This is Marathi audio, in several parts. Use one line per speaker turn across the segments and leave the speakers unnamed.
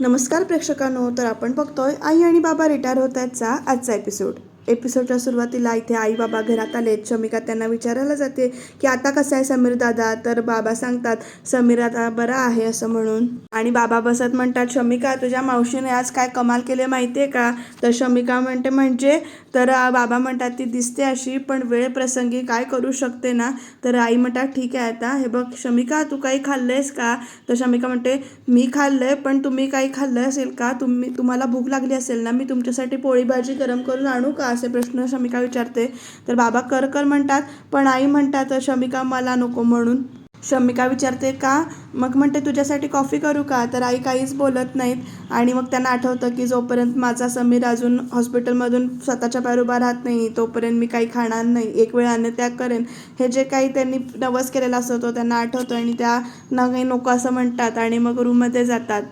नमस्कार प्रेक्षकांनो तर आपण बघतोय आई आणि बाबा रिटायर होत आहेतचा आजचा एपिसोड एपिसोडच्या सुरुवातीला इथे आई बाबा घरात आले शमिका त्यांना विचारायला जाते की आता कसं आहे समीर दादा? तर बाबा सांगतात समीर आता बरा आहे असं म्हणून. आणि बाबा बसत म्हणतात शमिका तुझ्या मावशीने आज काय कमाल केले माहिती आहे का? तर शमिका म्हणते म्हणजे तर बाबा म्हणतात ती दिसते अशी पण वेळ प्रसंगी काय करू शकते ना? तर आई म्हणतात ठीक आहे आता हे बघ शमिका तू काही खाल्लं आहेस का? तर शमिका म्हणते मी खाल्लं आहे पण तुम्ही काही खाल्लं असेल का? तुम्ही तुम्हाला भूक लागली असेल ना मी तुमच्यासाठी पोळी भाजी गरम करून आणू का? असे प्रश्न शमिका विचारते. तर बाबा कर कर म्हणतात पण आई म्हणतात शमिका मला नको म्हणून. शमिका विचारते का? मग म्हणते तुझ्यासाठी कॉफी करू का? तर आई काहीच बोलत नाहीत आणि मग त्यांना आठवतं की जोपर्यंत माझा समीर अजून हॉस्पिटलमधून स्वतःच्या पायावर उभा राहत नाही तोपर्यंत मी काही खाणार नाही. एक वेळ अन्नत्याग करेन. हे जे काही त्यांनी नवस केलेला असतो तो त्यांना आठवतो आणि त्या न काही नको असं म्हणतात आणि मग रूममध्ये जातात.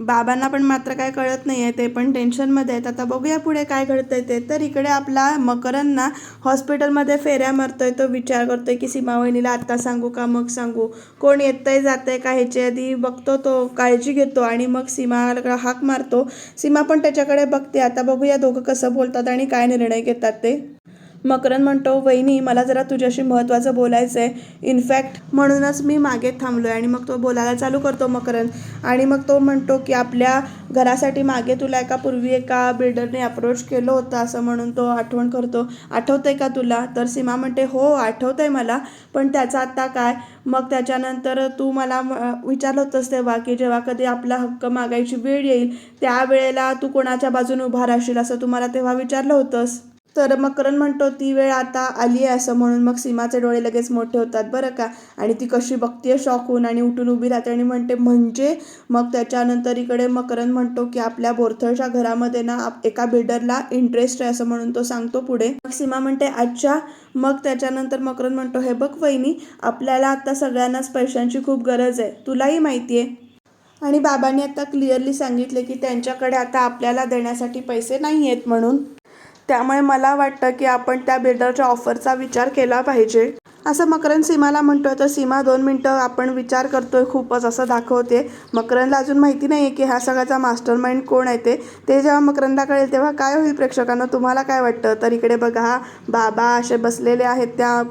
बाबांना पण मात्र काय कळत नाही आहे ते पण टेन्शनमध्ये आहेत. आता बघूया पुढे काय घडतं आहे ते. तर इकडे आपला मकरांना हॉस्पिटलमध्ये फेऱ्या मारतोय तो विचार करतोय की सीमा वहिनीला आत्ता सांगू का मग सांगू? कोण येत आहे जात आहे का ह्याची आधी बघतो तो काळजी घेतो आणि मग सीमाला हाक मारतो. सीमा पण त्याच्याकडे बघते. आता बघूया दोघं कसं बोलतात आणि काय निर्णय घेतात ते. मकरन म्हणतो वहिनी मला जरा तुझ्याशी महत्त्वाचं बोलायचं आहे इनफॅक्ट म्हणूनच मी मागे थांबलो आहे आणि मग तो बोलायला चालू करतो मकरन आणि मग तो म्हणतो की आपल्या घरासाठी मागे तुला एका पूर्वी एका बिल्डरने अप्रोच केलं होतं असं म्हणून तो आठवण करतो. आठवतंय का तुला? तर सीमा म्हणते हो आठवतंय मला. पण त्याचं आत्ता काय? मग त्याच्यानंतर तू मला विचारलं होतंस तेव्हा की जेव्हा कधी आपला हक्क मागायची वेळ येईल त्यावेळेला तू कोणाच्या बाजूने उभा राहशील असं तू मला तेव्हा विचारलं होतंस? तर मकरन म्हणतो ती वेळ आता आली आहे असं म्हणून मग सीमाचे डोळे लगेच मोठे होतात बरं का. आणि ती कशी बघतीये शॉक होऊन आणि उठून उभी राहते आणि म्हणते म्हणजे? मग त्याच्यानंतर इकडे मकरन म्हणतो की आपल्या बोरथळच्या घरामध्ये ना एका बिल्डरला इंटरेस्ट आहे असं म्हणून तो सांगतो पुढे. मग सीमा म्हणते अच्छा. मग त्याच्यानंतर मकरन म्हणतो हे बघ वहिनी आपल्याला आता सगळ्यांनाच पैशांची खूप गरज आहे. तुलाही माहिती आहे आणि बाबांनी आता क्लिअरली सांगितले की त्यांच्याकडे आता आपल्याला देण्यासाठी पैसे नाही आहेत म्हणून. त्यामुळे मला वाटतं की आपण त्या बिल्डरच्या ऑफरचा विचार केला पाहिजे. असं मकरन सीमाला म्हणतोय तर सीमा दोन मिनटं आपण विचार करतोय खूपच असं दाखवते. मकरनला अजून माहिती नाही आहे की ह्या सगळ्याचा मास्टर माइंड कोण आहे ते. ते जेव्हा मकरंदा कळेल तेव्हा काय होईल प्रेक्षकांना? तुम्हाला काय वाटतं? तर इकडे बघा हा बाबा असे बसलेले आहेत त्या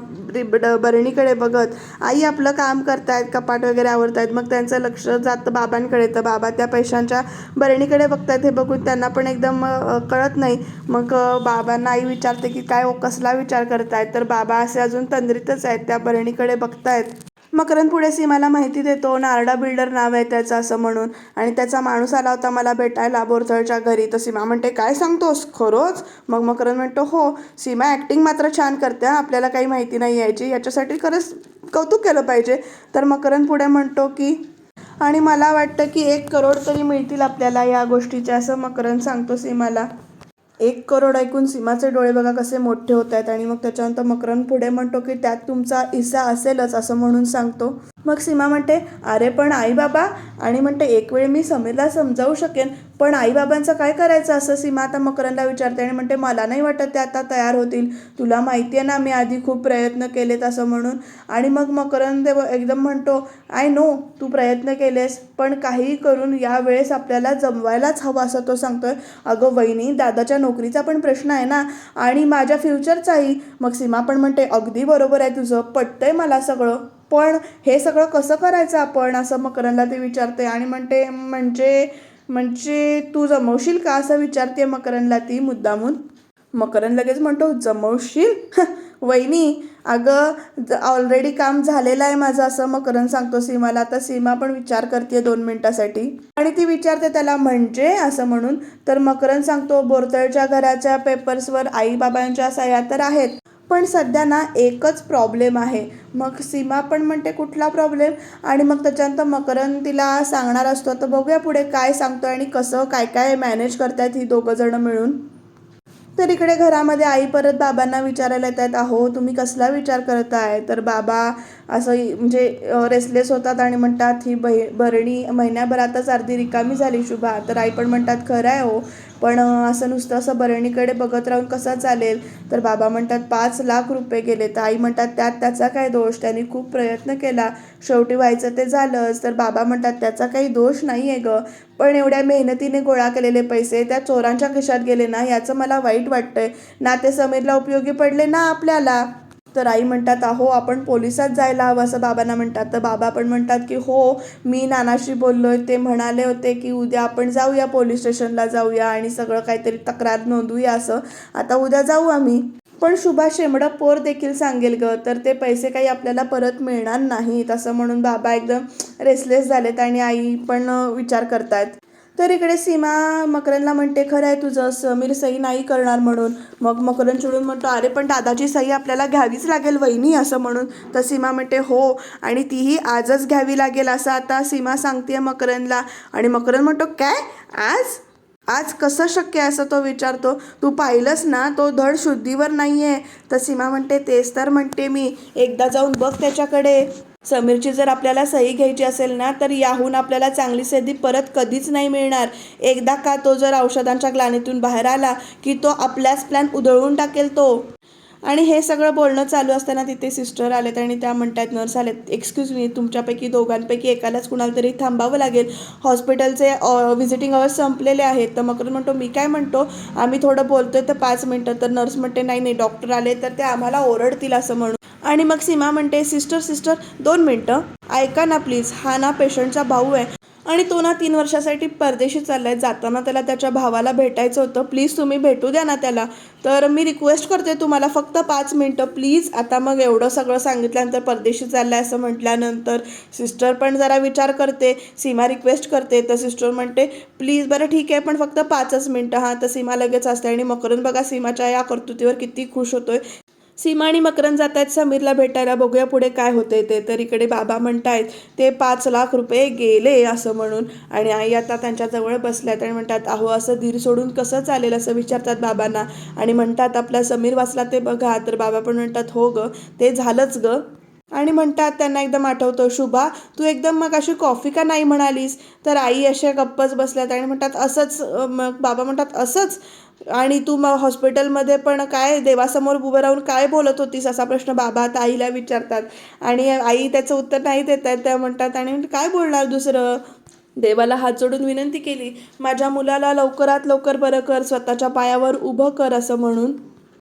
बरणीकडे बघत. आई आपलं काम करतायत कपाट वगैरे आवडतायत मग त्यांचं लक्ष जातं बाबांकडे. तर बाबा त्या पैशांच्या बरणीकडे बघतायत. हे बघून त्यांना पण एकदम कळत नाही. मग बाबांना आई विचारते की काय ओ कसला विचार करतायत? तर बाबा असे अजून तंद्रीतच आहेत त्या बरणीकडे बघतायत. मकरंद पुढे सीमाला माहिती देतो नारडा बिल्डर नाव आहे त्याचं असं म्हणून. आणि त्याचा माणूस आला होता मला भेटायला बोरथळच्या घरी. तर सीमा म्हणते काय सांगतोस? खरोच? मग मकरंद म्हणतो हो सीमा ॲक्टिंग मात्र छान करते आपल्याला काही माहिती नाही यायची. याच्यासाठी खरंच कौतुक केलं पाहिजे. तर मकरंद पुढे म्हणतो की आणि मला वाटतं की एक करोड तरी मिळतील आपल्याला या गोष्टीचे असं मकरंद सांगतो सीमाला. एक करोड ऐकून सीमाचे डोळे बघा कसे मोठे होत आहेत आणि मग त्याच्यानंतर मकरन पुढे म्हणतो की त्यात तुमचा हिस्सा असेलच असं म्हणून सांगतो. मग सीमा म्हणते अरे पण आई बाबा आणि म्हणते एक वेळ मी समीरला समजावू शकेन पण आईबाबांचं काय करायचं? असं सीमा आता मकरनला विचारते आणि म्हणते मला नाही वाटत ते आता तयार होतील. तुला माहिती आहे ना मी आधी खूप प्रयत्न केलेत असं म्हणून. आणि मग मकरन एकदम म्हणतो आय नो तू प्रयत्न केलेस पण काहीही करून यावेळेस आपल्याला जमवायलाच हवं असं तो सांगतोय. अगं वहिनी दादाच्या नोकरीचा पण प्रश्न आहे ना आणि माझ्या फ्युचरचाही. मग सीमा पण म्हणते अगदी बरोबर आहे तुझं पटतंय मला सगळं पण हे सगळं कसं करायचं आपण? असं मकरनला ते विचारते आणि म्हणते म्हणजे म्हणजे तू जमवशील का असं विचारते मकरनला ती मुद्दामून? मकरन लगेच म्हणतो जमवशील? वहिनी अगं ऑलरेडी काम झालेलं आहे माझं असं मकरन सांगतो सीमाला. तर सीमा पण विचार करते दोन मिनटासाठी. आणि ती विचारते त्याला म्हणजे? असं म्हणून. तर मकरन सांगतो बोरतळच्या घराच्या पेपर्सवर आई बाबांच्या सह्या तर आहेत पण सध्या ना एकच प्रॉब्लेम आहे. मग सीमा पण म्हणते कुठला प्रॉब्लेम आणि मग त्याच्यानंतर मकरन तिला सांगणार असतो तर बघूया पुढे काय सांगतो आणि कसं काय काय मॅनेज करतायत ही दोघं जण मिळून. तर इकडे घरामध्ये आई परत बाबांना विचारायला येतात अहो तुम्ही कसला विचार करताय तर बाबा असं म्हणजे रेसलेस होतात आणि म्हणतात ही बहि भरणी महिन्याभरातच अर्धी रिकामी झाली शुभा. तर आई पण म्हणतात खरं आहे हो. पण असं नुसतं असं बरणीकडे बघत राहून कसं चालेल? तर बाबा म्हणतात पाच लाख रुपये गेले. तर आई म्हणतात त्यात त्याचा काय दोष? त्यांनी खूप प्रयत्न केला. शेवटी व्हायचं ते झालंच. तर बाबा म्हणतात त्याचा काही दोष नाही आहे गं. पण एवढ्या मेहनतीने गोळा केलेले पैसे त्या चोरांच्या खिशात गेले ना याचं मला वाईट वाटतंय. ना ते समीरला उपयोगी पडले ना आपल्याला? तर आई म्हणतात अहो आपण पोलिसात जायला हवं असं बाबांना म्हणतात. तर बाबा पण म्हणतात की हो मी नानाशी बोललोय. ते म्हणाले होते की उद्या आपण जाऊया पोलीस स्टेशनला जाऊया आणि सगळं काहीतरी तक्रार नोंदवूया असं. आता उद्या जाऊ आम्ही. पण शुभा शेमडं पोर देखील सांगेल ग तर ते पैसे काही आपल्याला परत मिळणार नाहीत असं म्हणून बाबा एकदम रेसलेस झालेत आणि आई पण विचार करतायत. तर इकडे सीमा मकरनला म्हणते खरं आहे तुझं समीर सही नाही करणार म्हणून. मग मकरन चिडून म्हणतो अरे पण दादाची सही आपल्याला घ्यावीच लागेल वहिनी असं म्हणून. तर सीमा म्हणते हो आणि तीही आजच घ्यावी लागेल असं आता सीमा सांगते मकरनला आणि मकरन म्हणतो काय? आज? आज कसं शक्य आहे असं तो विचारतो? तू पाहिलंस ना तो धड शुद्धीवर नाही आहे तर सीमा म्हणते तेच तर म्हणते मी. एकदा जाऊन बघ त्याच्याकडे. समीरची जर आपल्याला सही घ्यायची असेल ना तर याहून आपल्याला चांगली संधी परत कधीच नाही मिळणार. एकदा का तो जर औषधांच्या ग्लानीतून बाहेर आला की तो आपल्याच प्लॅन उधळून टाकेल तो? आणि हे सगळं बोलणं चालू असताना तिथे सिस्टर आलेत आणि त्या म्हणतात नर्स आलेत. एक्सक्यूज मी तुमच्यापैकी दोघांपैकी एकालाच कुणाला तरी थांबावं लागेल. हॉस्पिटलचे व्हिजिटिंग अवर्स संपलेले आहेत. तर मकर म्हणतो मी काय म्हणतो? आम्ही थोडं बोलतोय तर पाच मिनटं. तर नर्स म्हणते नाही नाही डॉक्टर आले तर ते आम्हाला ओरडतील असं म्हणून. आणि मग सीमा म्हणते सिस्टर सिस्टर दोन मिनटं. ऐका ना प्लीज. हा ना पेशंटचा भाऊ आहे. आणि तो ना तीन वर्षासाठी परदेशी चाललाय. जाताना त्याला त्याच्या भावाला भेटायचं होतं. प्लीज तुम्ही भेटू द्या ना त्याला. तर मी रिक्वेस्ट करते तुम्हाला फक्त पाच मिनटं. प्लीज आता मग एवढं सगळं सांगितल्यानंतर परदेशी चाललाय असं म्हटल्यानंतर सिस्टर पण जरा विचार करते. सीमा रिक्वेस्ट करते. तर सिस्टर म्हणते प्लीज बरं ठीक आहे पण फक्त पाचच मिनटं. हां तर सीमा लगेच असते आणि मकरन बघा सीमाच्या या कर्तुतीवर किती खुश होतोय. सीमा आणि मकरन जात आहेत. समीरला भेटायला बघूया पुढे काय होते ते. तर इकडे बाबा म्हणतायत ते पाच लाख रुपये गेले असं म्हणून. आणि आई आता त्यांच्याजवळ बसल्यात आणि म्हणतात अहो असं धीर सोडून कसं चालेल? असं विचारतात बाबांना. आणि म्हणतात आपला समीर वाचला ते बघा. तर बाबा पण म्हणतात हो ग ते झालंच ग. आणि म्हणतात त्यांना एकदम आठवतं शुभा तू एकदम मग अशी कॉफी का नाही म्हणालीस? तर आई अशा गप्पच बसल्यात आणि म्हणतात असंच मग बाबा म्हणतात असंच. आणि तू मग हॉस्पिटलमध्ये पण काय देवासमोर उभं राहून काय बोलत होतीस असा प्रश्न बाबा आता आईला विचारतात. आणि आई त्याचं उत्तर नाही देत आहेत त्या म्हणतात आणि काय बोलणार दुसरं? देवाला हात जोडून विनंती केली माझ्या मुलाला लवकरात लवकर बरं कर स्वतःच्या पायावर उभं कर असं म्हणून.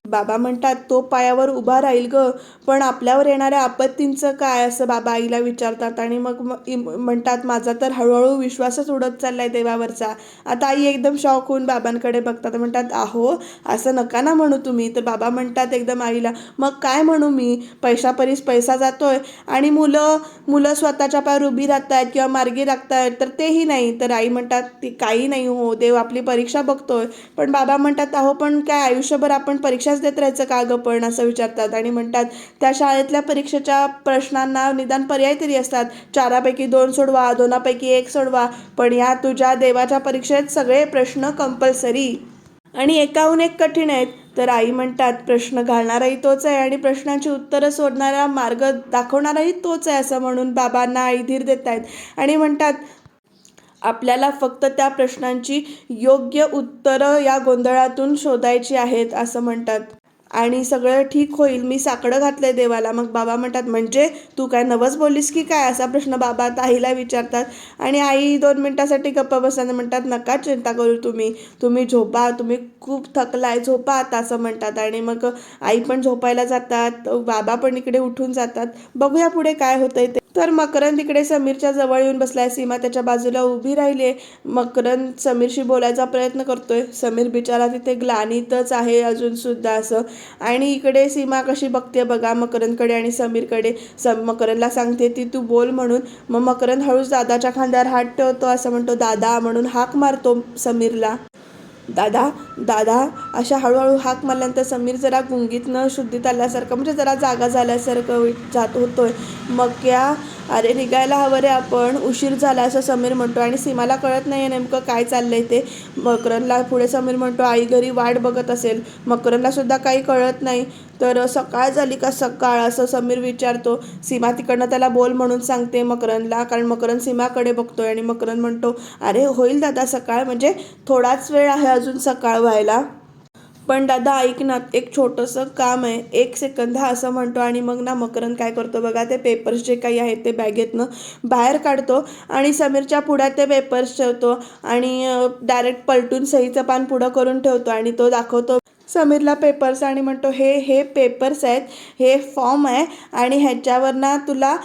बाबा म्हणतात तो पायावर उभा राहील ग पण आपल्यावर येणाऱ्या आपत्तींचं काय? असं बाबा आईला विचारतात आणि मग म्हणतात माझा तर हळूहळू विश्वासच उडत चाललाय देवावरचा. आता आई एकदम शॉक होऊन बाबांकडे बघतात. म्हणतात आहो असं नका ना म्हणू तुम्ही. तर बाबा म्हणतात एकदम आईला मग काय म्हणू मी? पैशापरीस पैसा जातोय. आणि मुलं मुलं स्वतःच्या पायावर उभी राहत आहेत किंवा मार्गी लागत आहेत तर तेही नाही. तर आई म्हणतात ती काही नाही हो देव आपली परीक्षा बघतोय. पण बाबा म्हणतात आहो पण काय आयुष्यभर आपण परीक्षा परीक्षाच देत राहायचं का गं पण? असं विचारतात आणि म्हणतात त्या शाळेतल्या परीक्षेच्या प्रश्नांना निदान पर्याय तरी असतात. चारापैकी दोन सोडवा दोनापैकी एक सोडवा पण या तुझ्या देवाच्या परीक्षेत सगळे प्रश्न कंपल्सरी आणि एकाहून एक कठीण आहेत. तर आई म्हणतात प्रश्न घालणाराही तोच आहे आणि प्रश्नांची उत्तरं शोधणारा मार्ग दाखवणाराही तोच आहे असं म्हणून बाबांना आई धीर देत आहेत आणि म्हणतात आपल्याला फक्त त्या प्रश्नांची योग्य उत्तरं या गोंधळातून शोधायची आहेत असं म्हणतात. आणि सगळं ठीक होईल मी साकडं घातलंय देवाला. मग बाबा म्हणतात म्हणजे तू काय नवस बोललीस की काय? असा प्रश्न बाबा आता आईला विचारतात. आणि आई दोन मिनटासाठी गप्प बसताना म्हणतात नका चिंता करू तुम्ही. तुम्ही झोपा तुम्ही खूप थकलाय झोपा आता असं म्हणतात. आणि मग आई पण झोपायला जातात बाबा पण इकडे उठून जातात. बघूया पुढे काय होतंय ते. तर मकरंद तिकडे समीरच्या जवळ येऊन बसलाय. सीमा त्याच्या बाजूला उभी राहिली आहे. मकरंद समीरशी बोलायचा प्रयत्न करतोय. समीर बिचारा तिथे ग्लानीतच आहे अजून सुद्धा असं. आणि इकडे सीमा कशी बघते बघा मकरंदकडे आणि समीरकडे. सम मकरंदला सांगते ती तू बोल म्हणून. मग मकरंद हळूच दादाच्या खांद्यावर हात ठेवतो असं म्हणतो दादा म्हणून हाक मारतो समीरला. दादा दादा अशा हळूहळू हाक मारल्यानंतर समीर जरा गुंगीतनं शुद्धीत आल्यासारखं म्हणजे जरा जागा झाल्यासारखं जात जात होतोय. मग क्या अरे निघायला हवं रे आपण. उशीर झाला असं समीर म्हणतो. आणि सीमाला कळत नाही आहे नेमकं काय चाललं आहे ते. मकरनला पुढे समीर म्हणतो आई घरी वाट बघत असेल. मकरनला सुद्धा काही कळत नाही. तर सकाळ झाली का सकाळ? असं समीर विचारतो. सीमा तिकडनं त्याला बोल म्हणून सांगते मकरंदला. कारण मकरंद सीमाकडे बघतोय. आणि मकरंद म्हणतो अरे होईल दादा सकाळ. म्हणजे थोडाच वेळ आहे अजून सकाळ व्हायला. पण दादा ऐक ना एक छोटंसं काम आहे. एक सेकंद हा असं म्हणतो आणि मग ना मकरंद काय करतो बघा ते पेपर्स जे काही आहेत ते बॅगेतनं बाहेर काढतो आणि समीरच्या पुढ्यात ते पेपर्स ठेवतो आणि डायरेक्ट पलटून सहीचं पान पुढं करून ठेवतो आणि तो दाखवतो. समीरला पेपर्स आणि म्हणतो हे हे पेपर्स आहेत हे फॉर्म आहे आणि ह्याच्यावर ना तुला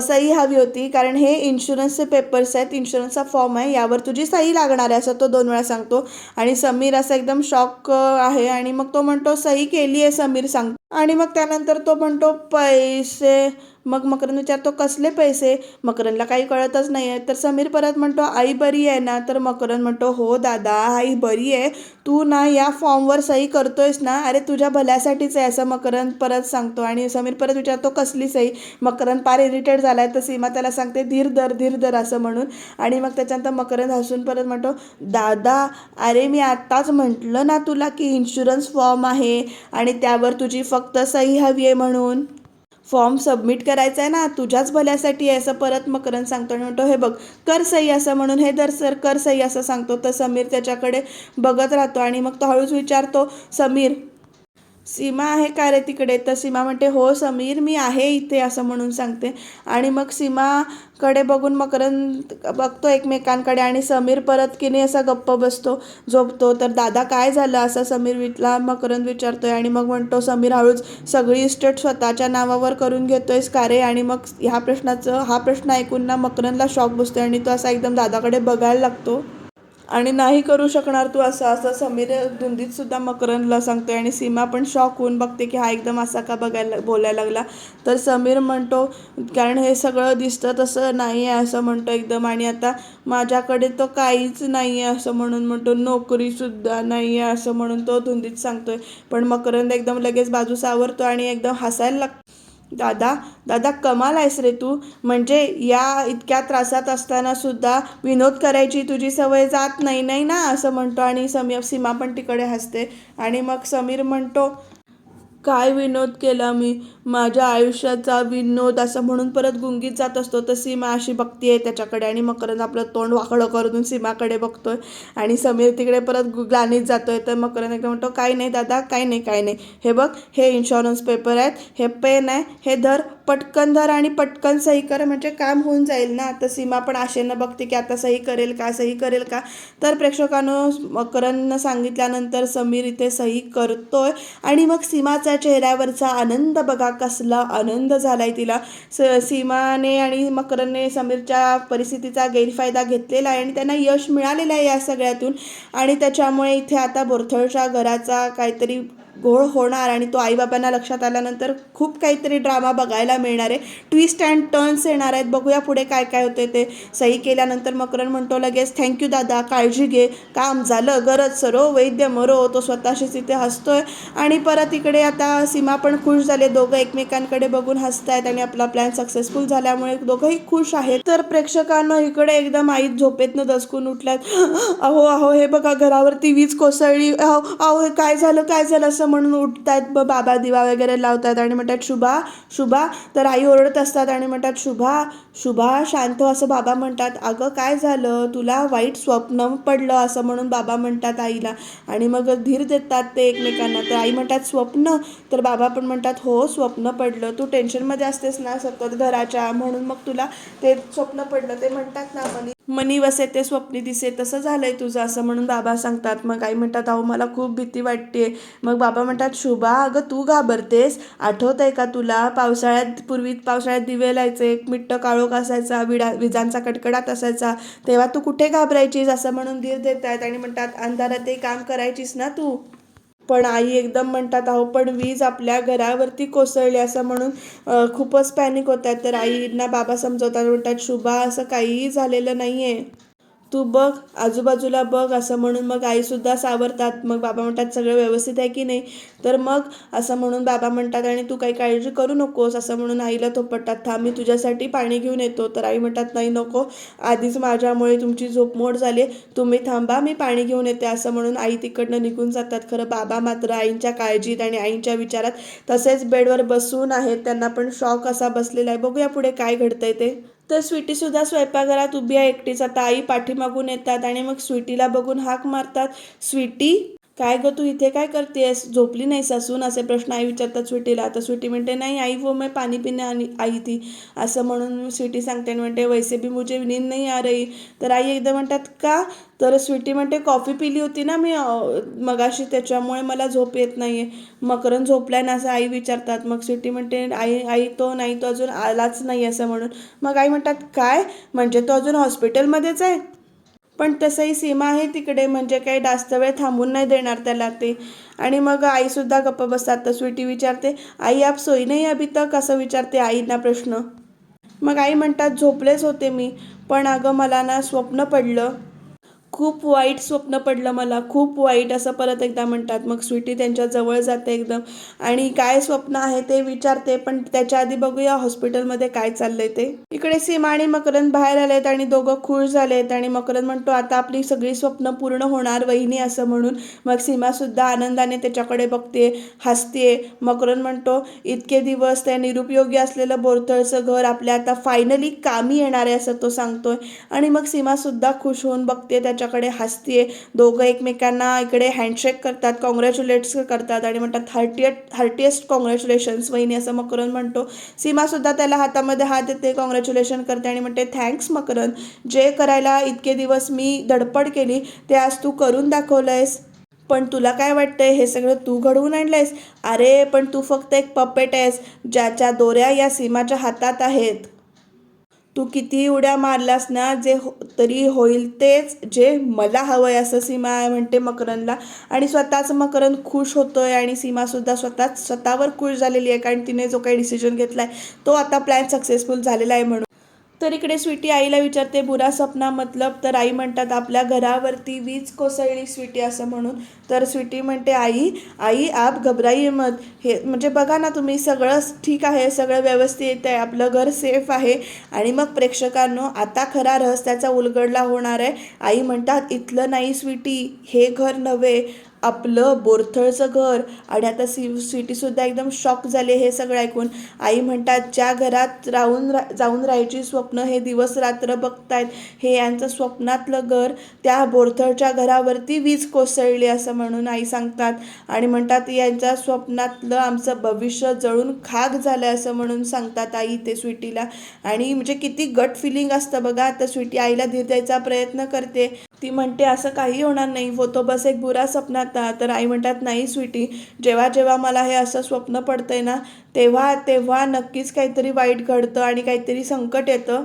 सही हवी होती कारण हे इन्शुरन्सचे पेपर्स आहेत इन्शुरन्सचा फॉर्म आहे यावर तुझी सही लागणार आहे असं तो दोन वेळा सांगतो. आणि समीर असं एकदम शॉक आहे आणि मग तो म्हणतो सही केली आहे समीर सांग आणि मग त्यानंतर तो म्हणतो पैसे मग मकरंद विचारतो कसले पैसे? मकरंदला काही कळतच नाही आहे तर समीर परत म्हणतो आई बरी आहे ना? तर मकरंद म्हणतो हो दादा आई बरी आहे. तू ना या फॉर्मवर सही करतोयस ना? अरे तुझ्या भल्यासाठीच आहे असं मकरंद परत सांगतो. आणि समीर परत विचारतो कसली सही? मकरंद फार इरिटेट झाला आहे तर सीमा त्याला सांगते धीर दर धीर दर असं म्हणून. आणि मग त्याच्यानंतर मकरंद हसून परत म्हणतो दादा अरे मी आत्ताच म्हटलं ना तुला की इन्शुरन्स फॉर्म आहे आणि त्यावर तुझी फक्त सही हवी आहे म्हणून. फॉर्म सबमिट करायचा आहे ना तुझ्याच भल्यासाठी आहे असं परत मकरन सांगतो आणि म्हणतो हे बघ कर सही असं म्हणून हे दर सर कर सही असं सांगतो. तर समीर त्याच्याकडे बघत राहतो आणि मग तो हळूच विचारतो समीर सीमा आहे का रे तिकडे? तर सीमा म्हणते हो समीर मी आहे इथे असं म्हणून सांगते. आणि मग सीमाकडे बघून मकरंद बघतो एकमेकांकडे आणि समीर परत की नाही असा गप्प बसतो झोपतो. तर दादा काय झालं? असं समीर विटला मकरंद विचारतोय आणि मग म्हणतो समीर हळूच सगळी इस्टेट स्वतःच्या नावावर करून घेतोयस का रे? आणि मग ह्या प्रश्नाचं हा प्रश्न ऐकून ना मकरंदला शॉक बसतोय आणि तो असा एकदम दादाकडे बघायला लागतो. आणि नाही करू शकणार तू असं असं समीर धुंदीत सुद्धा मकरंदला सांगतोय आणि सीमा पण शॉक होऊन बघते की हा एकदम असा का बघायला बोलायला लागला. तर समीर म्हणतो कारण हे सगळं दिसतं तसं नाही आहे असं म्हणतो एकदम. आणि आता माझ्याकडे तो काहीच नाही आहे असं म्हणून म्हणतो नोकरीसुद्धा नाही आहे असं म्हणून तो धुंदीत सांगतोय. पण मकरंद एकदम लगेच बाजू सावरतो आणि एकदम हसायला लागतो. दादा दादा कमाल आहेस रे तू. म्हणजे या इतक्या त्रासात असताना सुद्धा विनोद करायची तुझी सवय जात नाही नाही ना? असं म्हणतो आणि समी सीमा पण तिकडे हसते. आणि मग समीर म्हणतो काय विनोद केला मी? माझ्या आयुष्याचा विनोद असं म्हणून परत गुंगीत जात असतो. तर सीमा अशी बघतीये त्याच्याकडे आणि मकरंद आपलं तोंड वाकडं करून सीमाकडे बघतो आहे आणि समीर तिकडे परत गाणीत जातो आहे तर मकरंद एकदम म्हणतो काय नाही दादा काय नाही काय नाही. हे बघ हे इन्शुरन्स पेपर आहेत हे पेन आहे हे धर. पटकन धर आणि पटकन सही कर. म्हणजे काम होऊन जाईल ना. तर सीमा पण आशेनं बघते की आता सही करेल का सही करेल का? तर प्रेक्षकांनो मकरंदनं सांगितल्यानंतर समीर इथे सही करतोय. आणि मग सीमाच्या चेहऱ्यावरचा आनंद बघा कसला आनंद झालाय तिला. स सीमाने आणि मकरने समीरच्या परिस्थितीचा गैरफायदा घेतलेला आहे आणि त्यांना यश मिळालेलं आहे या सगळ्यातून. आणि त्याच्यामुळे इथे आता बोरथळच्या घराचा काहीतरी घोळ होणार आणि तो आईबाबांना लक्षात आल्यानंतर खूप काहीतरी ड्रामा बघायला मिळणार आहे. ट्विस्ट अँड टर्न्स येणार आहेत. बघूया पुढे काय काय होते ते. सही केल्यानंतर मकरन म्हणतो लगेच थँक्यू दादा काळजी घे. काम झालं गरज सरो वैद्य मरो. तो स्वतःशीच तिथे हसतोय. आणि परत इकडे आता सीमा पण खुश झाले. दोघं एकमेकांकडे बघून हसत आहेत आणि आपला प्लॅन सक्सेसफुल झाल्यामुळे दोघंही खुश आहेत. तर प्रेक्षकांना इकडे एकदम आई झोपेतनं दचकून उठल्यात. अहो अहो हे बघा घरावरती वीज कोसळली. अहो अहो हे काय झालं काय झालं? असं म्हणून उठतायत ब बाबा दिवा वगैरे लावतात आणि म्हणतात शुभा शुभा. तर आई ओरडत असतात आणि म्हणतात शुभा शुभा शांत हो, असं बाबा म्हणतात. अगं काय झालं? तुला वाईट स्वप्न पडलं असं म्हणून बाबा म्हणतात आईला. आणि मग धीर देतात ते एकमेकांना. तर आई म्हणतात स्वप्न? तर बाबा पण म्हणतात हो स्वप्न पडलं. तू टेन्शनमध्ये असतेस ना सतत घराच्या. म्हणून मग तुला ते स्वप्न पडलं. ते म्हणतात ना मनी मनी वसे ते स्वप्नी दिसे. तसं झालंय तुझं असं म्हणून बाबा सांगतात. मग आई म्हणतात अहो मला खूप भीती वाटते मग बाबा म्हणतात शुभा अगं तू घाबरतेस. आठवत आहे का तुला? पावसाळ्यात पूर्वी पावसाळ्यात दिवे लायचे एक मिट्ट काळोख असायचा विडा विजांचा कडकडाट असायचा. तेव्हा तू कुठे घाबरायचीस असं म्हणून धीर देत आहेत आणि म्हणतात अंधारात ते काम करायचीस ना तू? पण आई एकदम म्हणतात अहो पण वीज आपल्या घरावरती कोसळली असं म्हणून खूपच पॅनिक होत आहेत तर आईंना बाबा समजवतात म्हणतात शुभा असं काहीही झालेलं नाही आहे तू बघ आजूबाजूला बघ असं म्हणून मग आईसुद्धा सावरतात. मग बाबा म्हणतात सगळं व्यवस्थित आहे की नाही? तर मग असं म्हणून बाबा म्हणतात आणि तू काही काळजी करू नकोस. असं म्हणून आईला थोपटतात थांब मी तुझ्यासाठी पाणी घेऊन येतो. तर आई म्हणतात नाही नको. आधीच माझ्यामुळे तुमची झोप मोड झाली तुम्ही थांबा मी पाणी घेऊन येते. असं म्हणून आई तिकडनं निघून जातात. खरं बाबा मात्र आईंच्या काळजीत आणि आईंच्या विचारात तसेच बेडवर बसून आहेत. त्यांना पण शॉक असा बसलेला आहे. बघूया पुढे काय घडतंय ते. तर स्वीटीसुद्धा स्वयंपाकघरात उभी आहे एकटीच. आता आई पाठीमागून येतात आणि मग स्वीटीला बघून हाक मारतात. स्वीटी काय गं तू इथे काय करतेस झोपली नाही सासून? असे प्रश्न आई विचारतात स्वीटीला. तर स्वीटी म्हणते नाही आई वो मैं पाणी पिणे आणि आई ती. असं म्हणून स्वीटी सांगते आणि म्हणते वैसे बी मुझे नींद नाही आ रही. तर आई एकदा म्हणतात का? तर स्वीटी म्हणते कॉफी पिली होती ना मी मगाशी त्याच्यामुळे मला झोप येत नाही आहे मकरन झोपलाय ना असं आई विचारतात. मग स्वीटी म्हणते आई आई तो नाही तो अजून आलाच नाही असं म्हणून. मग आई म्हणतात काय? म्हणजे तो अजून हॉस्पिटलमध्येच आहे? पण तसंही सीमा आहे तिकडे म्हणजे काही जास्त वेळ थांबून नाही देणार त्याला ते. आणि मग आईसुद्धा गप्प बसतात तर स्वीटी विचारते आई आप सोयी नाही अभी तक? असं विचारते आईंना प्रश्न. मग आई म्हणतात झोपलेच होते मी पण अगं मला ना स्वप्न पडलं. खूप वाईट स्वप्न पडलं मला खूप वाईट असं परत एकदा म्हणतात मग स्वीटी त्यांच्या जवळ जाते एकदम. आणि काय स्वप्न आहे ते विचारते पण त्याच्या आधी बघूया हॉस्पिटलमध्ये काय चाललंय ते. इकडे सीमा आणि मकरंद बाहेर आलेत आणि दोघं खुश झालेत आणि मकरंद म्हणतो आता आपली सगळी स्वप्न पूर्ण होणार वहिनी असं म्हणून. मग सीमा सुद्धा आनंदाने त्याच्याकडे बघते हसते. मकरंद म्हणतो इतके दिवस त्या निरुपयोगी असलेलं बोरथळचं घर आपल्या आता फायनली कामी येणार आहे असं तो सांगतोय. आणि मग सीमा सुद्धा खुश होऊन बघते त्याच्या त्याच्याकडे हसतीये दोघं एकमेकांना इकडे हँडशेक करतात कॉंग्रॅच्युलेट्स करतात आणि म्हणतात हार्टिएट हार्टिएस्ट कॉंग्रॅच्युलेशन्स वहिनी असं मकरन म्हणतो. सीमासुद्धा त्याला हातामध्ये हात देते कॉंग्रॅच्युलेशन करते आणि म्हणते थँक्स मकरन जे करायला इतके दिवस मी धडपड केली ते आज तू करून दाखवलंयस. पण तुला काय वाटतंय? हे सगळं तू घडवून आणलंयस? अरे पण तू फक्त एक पपेट आहेस ज्याच्या दोऱ्या या सीमाच्या हातात आहेत. तू किती उड्या मारलास ना जे हो तरी होईल तेच. जे मला हवं आहे असं सीमा म्हणते मकरनला आणि स्वतःच मकरन खुश होतोय आणि सीमासुद्धा स्वतःच स्वतःवर खुश झालेली आहे. कारण तिने जो काही डिसिजन घेतला आहे तो आता प्लॅन सक्सेसफुल झालेला आहे म्हणून. तर इकडे स्वीटी आईला विचारते बुरा सपना मतलब तर आई म्हणतात आपल्या घरावरती वीज कोसळली स्वीटी असं म्हणून. तर स्वीटी म्हणते आई आई आप घबराई मत. हे म्हणजे बघा ना तुम्ही सगळं ठीक आहे सगळं व्यवस्थित आहे आपलं घर सेफ आहे. आणि मग प्रेक्षकांनो आता खरा रहस्याचा उलगडला होणार आहे. आई म्हणतात इथलं नाही स्वीटी हे घर नव्हे. आपलं बोरथळचं घर आणि आता सी सिटीसुद्धा एकदम शॉक झाले हे सगळं ऐकून. आई म्हणतात ज्या घरात राहून रा जाऊन राहायची स्वप्न हे दिवस रात्र बघतायत. हे यांचं स्वप्नातलं घर त्या बोरथळच्या घरावरती वीज कोसळली असं म्हणून आई सांगतात. आणि म्हणतात यांच्या स्वप्नातलं आमचं भविष्य जळून खाक झालं असं म्हणून सांगतात आई ते स्वीटीला. आणि म्हणजे किती गट फिलिंग असतं बघा आता स्वीटी आईला धीर द्यायचा प्रयत्न करते. ती म्हणते असं काही होणार नाही वो तो बस एक बुरा सपना था. तर आई म्हणतात नाही स्वीटी जेव्हा जेव्हा मला हे असं स्वप्न पडतंय ना तेव्हा तेव्हा नक्कीच काहीतरी वाईट घडतं आणि काहीतरी संकट येतं.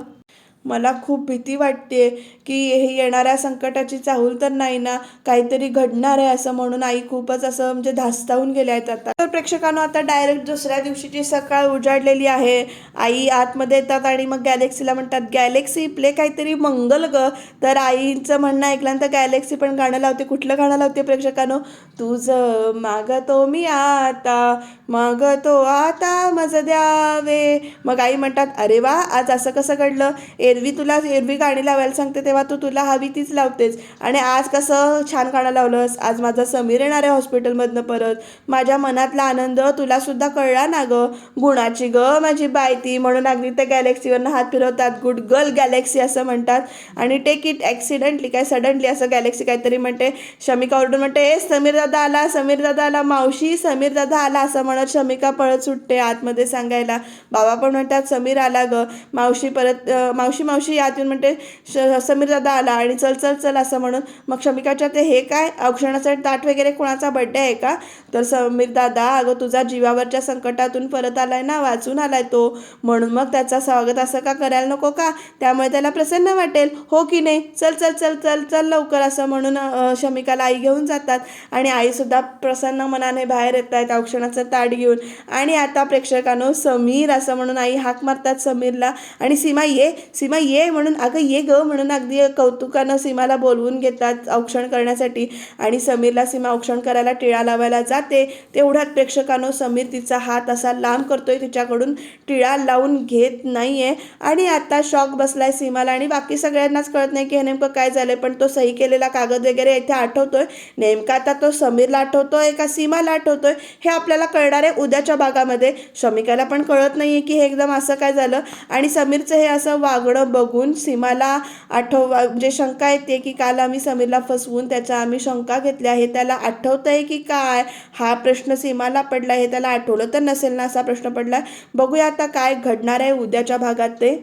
मला खूप भीती वाटते की हे येणाऱ्या संकटाची चाहूल तर नाही ना? काहीतरी घडणार आहे असं म्हणून आई खूपच असं म्हणजे धास्तावून गेल्या आहेत आता. तर प्रेक्षकांनो आता डायरेक्ट दुसऱ्या दिवशीची सकाळ उजाडलेली आहे. आई आतमध्ये येतात आणि मग गॅलेक्सीला म्हणतात गॅलेक्सी प्ले काहीतरी मंगल ग. तर आईचं म्हणणं ऐकल्यानंतर गॅलेक्सी पण गाणं लावते. कुठलं गाणं लावते प्रेक्षकांनो? तुझं मागतो मी आता मागतो आता मज द्यावे. मग आई म्हणतात अरे वा आज असं कसं घडलं? एरवी तुला एरवी गाणी लावायला सांगते तेव्हा तू तुला हवी तीच लावतेस. आणि आज कसं छान गाणं लावलंस आज माझा समीर येणार आहे हॉस्पिटलमधनं परत. माझ्या मनातला आनंद तुला सुद्धा कळला ना ग? गुणाची ग माझी बायती म्हणून अगदी त्या गॅलेक्सीवरनं हात फिरवतात. गुड गर्ल गॅलेक्सी असं म्हणतात. आणि टेक इट ॲक्सिडेंटली काय सडनली असं गॅलेक्सी काहीतरी म्हणते. शमिका ओरडून म्हणते ए समीर दादा आला समीर दादा आला मावशी समीर दादा आला असं म्हणत शमिका पळत सुटते आतमध्ये सांगायला. बाबा पण म्हणतात समीर आला ग. मावशी परत मावशी मावशी मावशी आत येऊन म्हणते श समीर दादा आला आणि चल चल चल असं म्हणून. मग शमिकाच्या ते हे काय औक्षणाचा ताट वगैरे कोणाचा बड्डे आहे का? तर समीर दादा अगं तुझा जीवावरच्या संकटातून परत आलाय ना वाचून आलाय तो. म्हणून मग त्याचा स्वागत असं का करायला नको का? त्यामुळे त्याला प्रसन्न वाटेल. हो की नाही? चल चल चल चल चल लवकर. असं म्हणून शमिकाला आई घेऊन जातात. आणि आईसुद्धा प्रसन्न मनाने बाहेर येत आहेत औक्षणाचं ताट घेऊन. आणि आता प्रेक्षकांनो समीर असं म्हणून आई हाक मारतात समीरला. आणि सीमा ये. सीमा सीमा ये म्हणून अगं ये ग म्हणून अगदी कौतुकानं सीमाला बोलवून घेतात औक्षण करण्यासाठी. आणि समीरला सीमा औक्षण करायला टिळा लावायला जाते. तेवढ्यात प्रेक्षकांनो समीर तिचा हात असा लांब करतोय तिच्याकडून. टिळा लावून घेत नाही आहे आणि आता शॉक बसलाय सीमाला आणि बाकी सगळ्यांनाच कळत नाही की हे नेमकं काय झालंय. पण तो सही केलेला कागद वगैरे इथे आठवतोय. नेमका आता तो समीरला आठवतोय का सीमाला आठवतोय? हे आपल्याला कळणार आहे उद्याच्या भागामध्ये. शमिकाला पण कळत नाही आहे की हे एकदम असं काय झालं. आणि समीरचं हे असं वागणं बघून सीमाला आठव म्हणजे शंका येते की काल आम्ही समीरला फसवून त्याच्या आम्ही शंका घेतल्या आहे त्याला आठवतंय की काय? हा प्रश्न सीमाला पडला आहे. त्याला आठवलं तर नसेल ना असा प्रश्न पडला? बघूया आता काय घडणार आहे उद्याच्या भागात ते.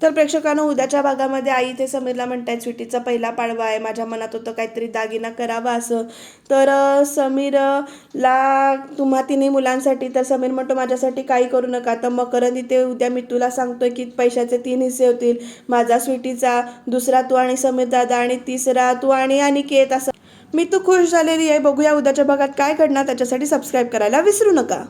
तर प्रेक्षकांना उद्याच्या भागामध्ये आई ते समीरला म्हणतायत स्वीटीचा पहिला पाडवा आहे. माझ्या मनात होतं काहीतरी दागिना करावा असं. तर समीरला तुम्हा तिन्ही मुलांसाठी तर समीर म्हणतो माझ्यासाठी काही करू नका. तर मकरंद इथे उद्या मी तुला सांगतोय की पैशाचे तीन हिस्से होतील. माझा स्वीटीचा दुसरा तू आणि समीर दादा आणि तिसरा तू आणि अनिकेत असं. मी तू खुश झालेली आहे. बघूया उद्याच्या भागात काय घडणार. त्याच्यासाठी सबस्क्राईब करायला विसरू नका.